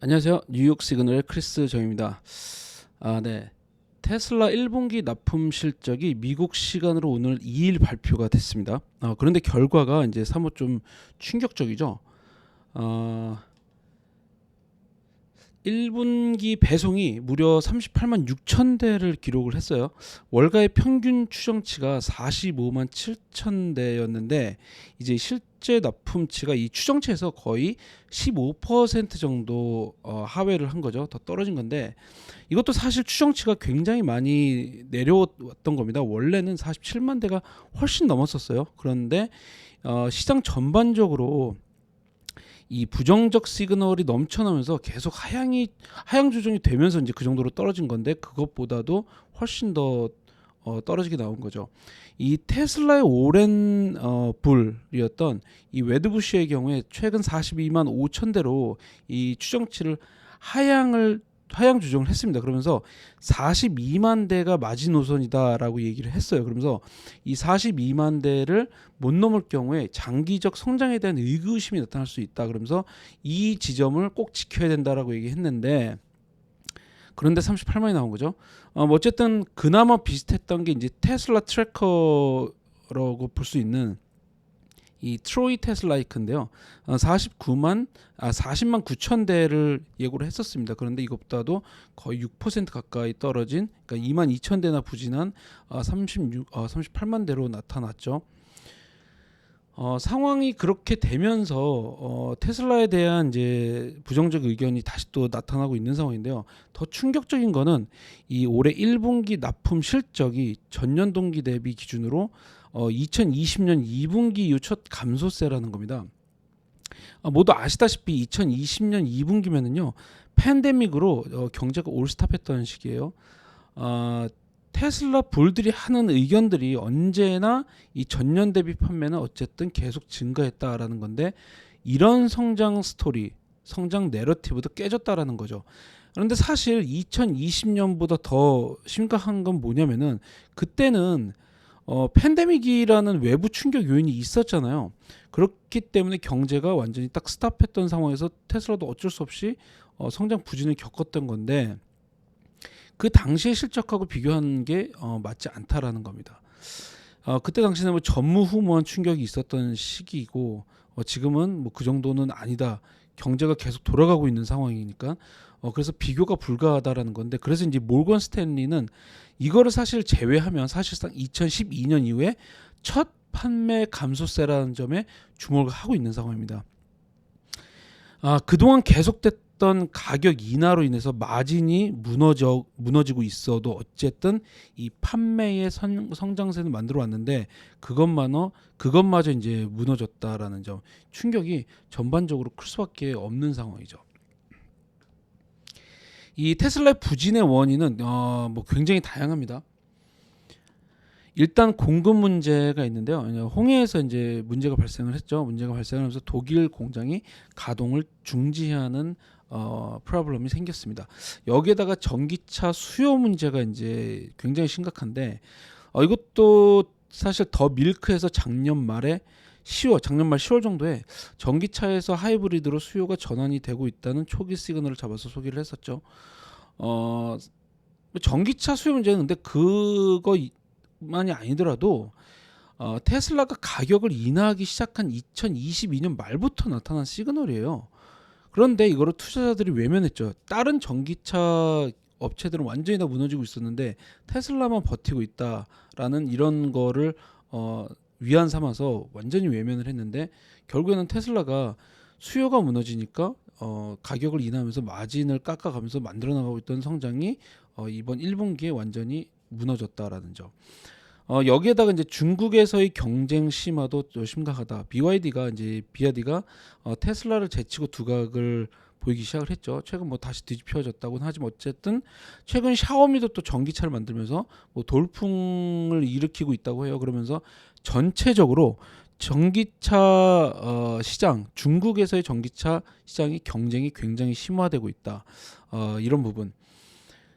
안녕하세요. 뉴욕 시그널의 크리스 정입니다. 아, 네. 테슬라 1분기 납품 실적이 미국 시간으로 오늘 2일 발표가 됐습니다. 아, 그런데 결과가 이제 사뭇 좀 충격적이죠. 아, 1분기 배송이 무려 38만 6천 대를 기록을 했어요. 월가의 평균 추정치가 45만 7천 대였는데 이제 실제 납품치가 이 추정치에서 거의 15% 정도 어, 하회를 한 거죠. 더 떨어진 건데 이것도 사실 추정치가 굉장히 많이 내려왔던 겁니다. 원래는 47만 대가 훨씬 넘었었어요. 그런데 어, 시장 전반적으로 이 부정적 시그널이 넘쳐나면서 계속 하향이 하향 조정이 되면서 이제 그 정도로 떨어진 건데 그것보다도 훨씬 더 어, 떨어지게 나온 거죠. 이 테슬라의 오랜 어, 불이었던 이 웨드부시의 경우에 최근 42만 5천 대로 이 추정치를 하향을 하향 조정을 했습니다. 그러면서 42만 대가 마지노선이다라고 얘기를 했어요. 그러면서 이 42만 대를 못 넘을 경우에 장기적 성장에 대한 의구심이 나타날 수 있다. 그러면서 이 지점을 꼭 지켜야 된다라고 얘기했는데 그런데 38만이 나온 거죠. 어, 뭐 어쨌든 그나마 비슷했던 게 이제 테슬라 트래커라고 볼 수 있는 이 트로이 테슬라이크인데요. 어, 49만 아 40만 9천 대를 예고를 했었습니다. 그런데 이것보다도 거의 6% 가까이 떨어진 그러니까 2만 2천 대나 부진한 어, 36 어, 38만 대로 나타났죠. 어, 상황이 그렇게 되면서 어, 테슬라에 대한 이제 부정적 의견이 다시 또 나타나고 있는 상황인데요. 더 충격적인 거는 이 올해 1분기 납품 실적이 전년 동기 대비 기준으로 어, 2020년 2분기 이후 첫 감소세라는 겁니다. 아, 모두 아시다시피 2020년 2분기면은요 팬데믹으로 어, 경제가 올스탑했던 시기예요. 아, 테슬라 불들이 하는 의견들이 언제나 이 전년 대비 판매는 어쨌든 계속 증가했다라는 건데 이런 성장 스토리, 성장 내러티브도 깨졌다라는 거죠. 그런데 사실 2020년보다 더 심각한 건 뭐냐면은 그때는 어, 팬데믹이라는 외부 충격 요인이 있었잖아요. 그렇기 때문에 경제가 완전히 딱 스탑했던 상황에서 테슬라도 어쩔 수 없이 어, 성장 부진을 겪었던 건데 그 당시의 실적하고 비교하는 게 어, 맞지 않다라는 겁니다. 어, 그때 당시에는 뭐 전무후무한 충격이 있었던 시기이고 어, 지금은 뭐 그 정도는 아니다. 경제가 계속 돌아가고 있는 상황이니까 어, 그래서 비교가 불가하다라는 건데 그래서 이제 몰건 스탠리는 이거를 사실 제외하면 사실상 2012년 이후에 첫 판매 감소세라는 점에 주목을 하고 있는 상황입니다. 아, 그동안 계속됐던 가격 인하로 인해서 마진이 무너져 무너지고 있어도 어쨌든 이 판매의 선, 성장세는 만들어 왔는데 그것만어 그것마저 이제 무너졌다라는 점 충격이 전반적으로 클 수밖에 없는 상황이죠. 이 테슬라의 부진의 원인은 어, 뭐 굉장히 다양합니다. 일단 공급 문제가 있는데요. 홍해에서 이제 문제가 발생을 했죠. 문제가 발생하면서 독일 공장이 가동을 중지하는 어, 프로블럼이 생겼습니다. 여기에다가 전기차 수요 문제가 이제 굉장히 심각한데 어, 이것도 사실 더 밀크에서 작년 말에 10월 작년 말 10월 정도에 전기차에서 하이브리드로 수요가 전환이 되고 있다는 초기 시그널을 잡아서 소개를 했었죠. 어 전기차 수요 문제는 근데 그거만이 아니더라도 어, 테슬라가 가격을 인하하기 시작한 2022년 말부터 나타난 시그널이에요. 그런데 이거를 투자자들이 외면했죠. 다른 전기차 업체들은 완전히 다 무너지고 있었는데 테슬라만 버티고 있다라는 이런 거를 어, 위안 삼아서 완전히 외면을 했는데 결국에는 테슬라가 수요가 무너지니까 어, 가격을 인하하면서 마진을 깎아가면서 만들어 나가고 있던 성장이 어, 이번 1분기에 완전히 무너졌다라는 점. 어, 여기에다가 이제 중국에서의 경쟁 심화도 또 심각하다. BYD가 이제 비아디가 어, 테슬라를 제치고 두각을 보이기 시작을 했죠. 최근 뭐 다시 뒤집혀졌다고는 하지만 어쨌든 최근 샤오미도 또 전기차를 만들면서 뭐 돌풍을 일으키고 있다고 해요. 그러면서 전체적으로 전기차 어, 시장 중국에서의 전기차 시장이 경쟁이 굉장히 심화되고 있다. 어, 이런 부분.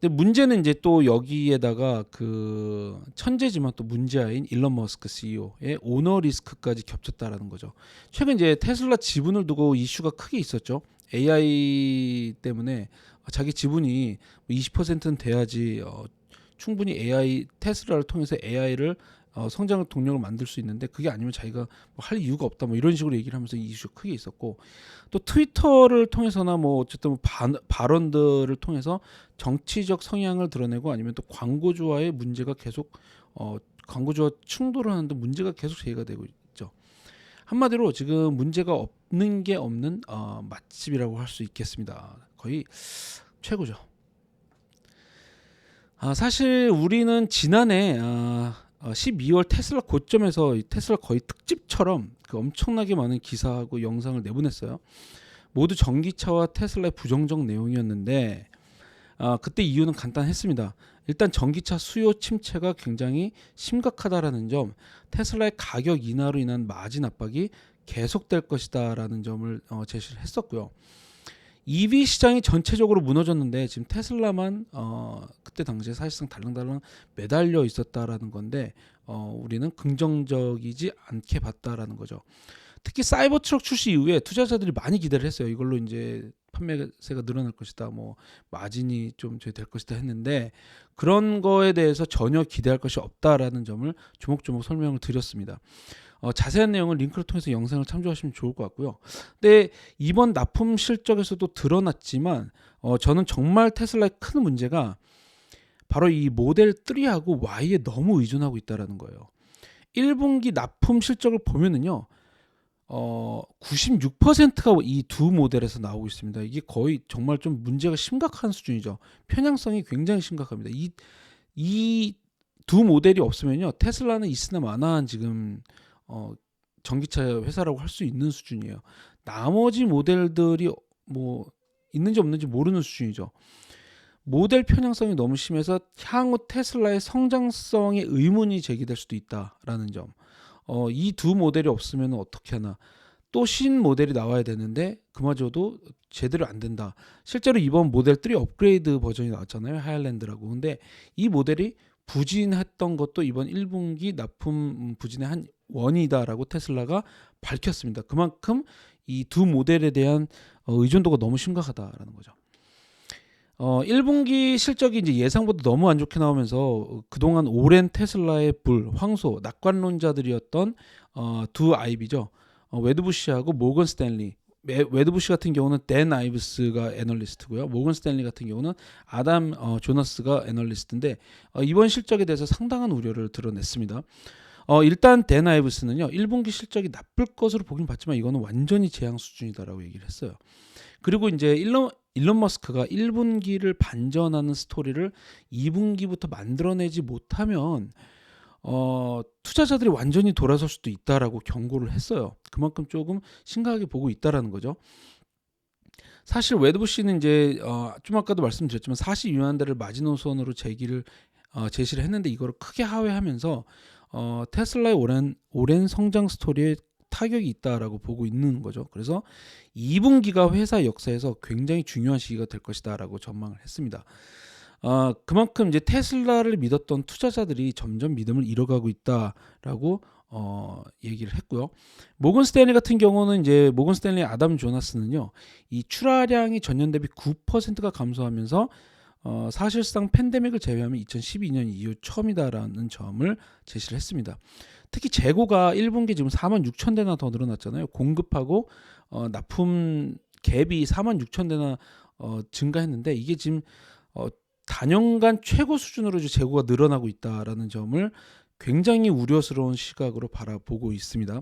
근데 문제는 이제 또 여기에다가 그 천재지만 또 문제아인 일론 머스크 CEO의 오너 리스크까지 겹쳤다라는 거죠. 최근 이제 테슬라 지분을 두고 이슈가 크게 있었죠. AI 때문에 자기 지분이 20%는 돼야지 어, 충분히 AI 테슬라를 통해서 AI를 어, 성장을 동력을 만들 수 있는데 그게 아니면 자기가 뭐 할 이유가 없다 뭐 이런 식으로 얘기를 하면서 이 이슈가 크게 있었고 또 트위터를 통해서나 뭐 어쨌든 반, 발언들을 통해서 정치적 성향을 드러내고 아니면 또 광고주와의 문제가 계속 어, 광고주와 충돌을 하는데 문제가 계속 제기가 되고. 한마디로 지금 문제가 없는 게 없는 어, 맛집이라고 할 수 있겠습니다. 거의 최고죠. 아, 사실 우리는 지난해 아, 어, 12월 테슬라 고점에서 이 테슬라 거의 특집처럼 그 엄청나게 많은 기사하고 영상을 내보냈어요. 모두 전기차와 테슬라의 부정적 내용이었는데 아, 그때 이유는 간단했습니다. 일단 전기차 수요 침체가 굉장히 심각하다라는 점, 테슬라의 가격 인하로 인한 마진 압박이 계속될 것이다라는 점을 어, 제시를 했었고요. EV 시장이 전체적으로 무너졌는데 지금 테슬라만 어, 그때 당시에 사실상 달랑달랑 매달려 있었다라는 건데 어, 우리는 긍정적이지 않게 봤다라는 거죠. 특히 사이버 트럭 출시 이후에 투자자들이 많이 기대를 했어요. 이걸로 이제 판매세가 늘어날 것이다. 뭐 마진이 좀될 것이다 했는데 그런 거에 대해서 전혀 기대할 것이 없다라는 점을 조목조목 설명을 드렸습니다. 어, 자세한 내용은 링크를 통해서 영상을 참조하시면 좋을 것 같고요. 근데 이번 납품 실적에서도 드러났지만 어, 저는 정말 테슬라의 큰 문제가 바로 이 모델 3하고 Y에 너무 의존하고 있다라는 거예요. 1분기 납품 실적을 보면은요. 어, 96%가 이 두 모델에서 나오고 있습니다. 이게 거의 정말 좀 문제가 심각한 수준이죠. 편향성이 굉장히 심각합니다. 이 이 두 모델이 없으면요. 테슬라는 있으나 마나한 지금 어, 전기차 회사라고 할 수 있는 수준이에요. 나머지 모델들이 뭐 있는지 없는지 모르는 수준이죠. 모델 편향성이 너무 심해서 향후 테슬라의 성장성에 의문이 제기될 수도 있다라는 점. 어, 이 두 모델이 없으면 어떻게 하나. 또 신 모델이 나와야 되는데 그마저도 제대로 안 된다. 실제로 이번 모델 3 업그레이드 버전이 나왔잖아요. 하이랜드라고. 근데 이 모델이 부진했던 것도 이번 1분기 납품 부진의 한 원이다라고 테슬라가 밝혔습니다. 그만큼 이 두 모델에 대한 어, 의존도가 너무 심각하다라는 거죠. 어, 1분기 실적이 이제 예상보다 너무 안 좋게 나오면서 그동안 오랜 테슬라의 불, 황소, 낙관론자들이었던 어, 두 아이비죠. 어, 웨드부시하고 모건 스탠리. 웨드부시 같은 경우는 댄 아이브스가 애널리스트고요. 모건 스탠리 같은 경우는 아담 어, 조너스가 애널리스트인데 어, 이번 실적에 대해서 상당한 우려를 드러냈습니다. 어, 일단 댄 아이브스는요. 1분기 실적이 나쁠 것으로 보긴 봤지만 이거는 완전히 재앙 수준이다라고 얘기를 했어요. 그리고 이제 일론 일론 머스크가 1분기를 반전하는 스토리를 2분기부터 만들어내지 못하면 어, 투자자들이 완전히 돌아설 수도 있다라고 경고를 했어요. 그만큼 조금 심각하게 보고 있다라는 거죠. 사실 웨드부시는 이제 어, 좀 아까도 말씀드렸지만 42만 대를 마지노선으로 제기를 어, 제시를 했는데 이거를 크게 하회하면서 어, 테슬라의 오랜 오랜 성장 스토리에 타격이 있다라고 보고 있는 거죠. 그래서 2분기가 회사 역사에서 굉장히 중요한 시기가 될 것이다라고 전망을 했습니다. 어, 그만큼 이제 테슬라를 믿었던 투자자들이 점점 믿음을 잃어가고 있다라고 어, 얘기를 했고요. 모건 스탠리 같은 경우는 이제 모건 스탠리 아담 조나스는요, 이 출하량이 전년 대비 9%가 감소하면서 어, 사실상 팬데믹을 제외하면 2012년 이후 처음이다라는 점을 제시를 했습니다. 특히 재고가 1분기 지금 4만 6천 대나 더 늘어났잖아요. 공급하고 어, 납품 갭이 4만 6천 대나 어, 증가했는데 이게 지금 어, 단연간 최고 수준으로 재고가 늘어나고 있다라는 점을 굉장히 우려스러운 시각으로 바라보고 있습니다.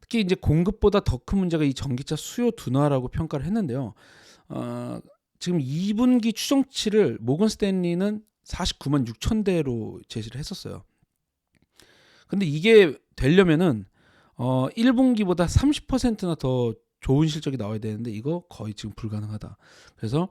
특히 이제 공급보다 더 큰 문제가 이 전기차 수요 둔화라고 평가를 했는데요. 어, 지금 2분기 추정치를 모건 스탠리는 49만 6천 대로 제시를 했었어요. 근데 이게 되려면은 어 1분기보다 30%나 더 좋은 실적이 나와야 되는데 이거 거의 지금 불가능하다. 그래서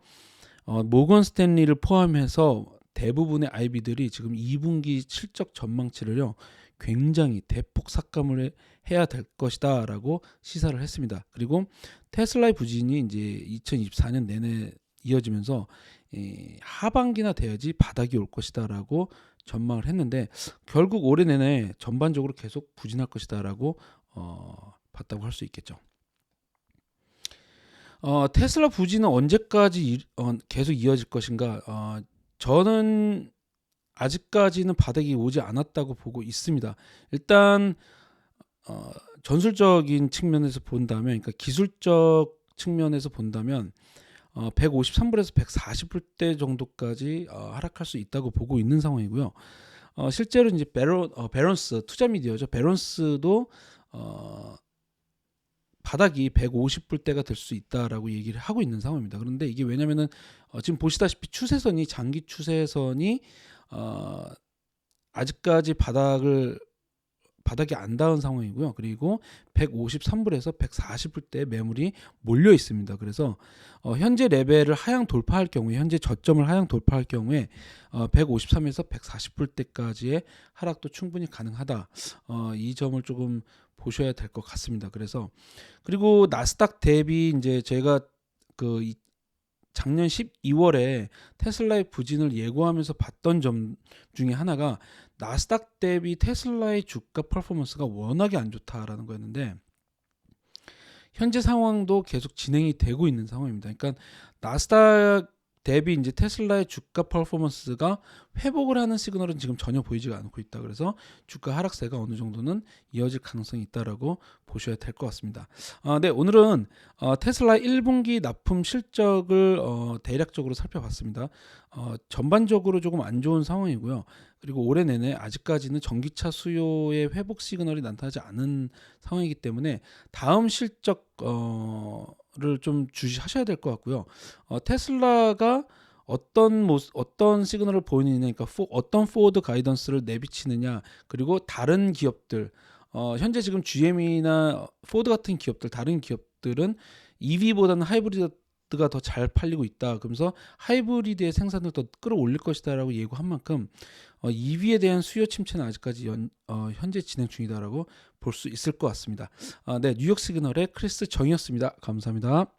어 모건 스탠리를 포함해서 대부분의 IB들이 지금 2분기 실적 전망치를요 굉장히 대폭 삭감을 해야 될 것이다라고 시사를 했습니다. 그리고 테슬라의 부진이 이제 2024년 내내 이어지면서 이 하반기나 돼야지 바닥이 올 것이다라고 전망을 했는데 결국 올해 내내 전반적으로 계속 부진할 것이다라고 어, 봤다고 할 수 있겠죠. 어, 테슬라 부진은 언제까지 이- 어, 계속 이어질 것인가? 어, 저는 아직까지는 바닥이 오지 않았다고 보고 있습니다. 일단 어, 전술적인 측면에서 본다면, 그러니까 기술적 측면에서 본다면 어, 153불에서 140불대 정도까지 어, 하락할 수 있다고 보고 있는 상황이고요. 어, 실제로 이제 베론, 어, 베런스 투자 미디어죠. 베런스도 어, 바닥이 150불대가 될 수 있다라고 얘기를 하고 있는 상황입니다. 그런데 이게 왜냐면은 어, 지금 보시다시피 추세선이 장기 추세선이 어, 아직까지 바닥을 바닥이 안 닿은 상황이고요. 그리고 153불에서 140불 대 매물이 몰려 있습니다. 그래서 어, 현재 레벨을 하향 돌파할 경우에 현재 저점을 하향 돌파할 경우에 어, 153에서 140불 대까지의 하락도 충분히 가능하다. 어, 이 점을 조금 보셔야 될 것 같습니다. 그래서 그리고 나스닥 대비 이제 제가 그 이- 작년 12월에 테슬라의 부진을 예고하면서 봤던 점 중에 하나가 나스닥 대비 테슬라의 주가 퍼포먼스가 워낙에 안 좋다라는 거였는데 현재 상황도 계속 진행이 되고 있는 상황입니다. 그러니까 나스닥 대비 이제 테슬라의 주가 퍼포먼스가 회복을 하는 시그널은 지금 전혀 보이지가 않고 있다. 그래서 주가 하락세가 어느 정도는 이어질 가능성이 있다라고 보셔야 될 것 같습니다. 아, 네, 오늘은 어, 테슬라 1분기 납품 실적을 어, 대략적으로 살펴봤습니다. 어, 전반적으로 조금 안 좋은 상황이고요. 그리고 올해 내내 아직까지는 전기차 수요의 회복 시그널이 나타나지 않은 상황이기 때문에 다음 실적 을좀 주시하셔야 될 것 같고요. 어, 테슬라가 어떤 모습, 어떤 시그널을 보이느냐, 그러니까 포- 어떤 포워드 가이던스를 내비치느냐, 그리고 다른 기업들, 어, 현재 지금 GM이나 포드 같은 기업들, 다른 기업들은 EV보다는 하이브리 드가 더 잘 팔리고 있다. 그러면서 하이브리드의 생산을 더 끌어올릴 것이다라고 예고한 만큼 어, EV에 대한 수요 침체는 아직까지 연, 어, 현재 진행 중이다라고 볼 수 있을 것 같습니다. 아, 네, 뉴욕 시그널의 크리스 정이었습니다. 감사합니다.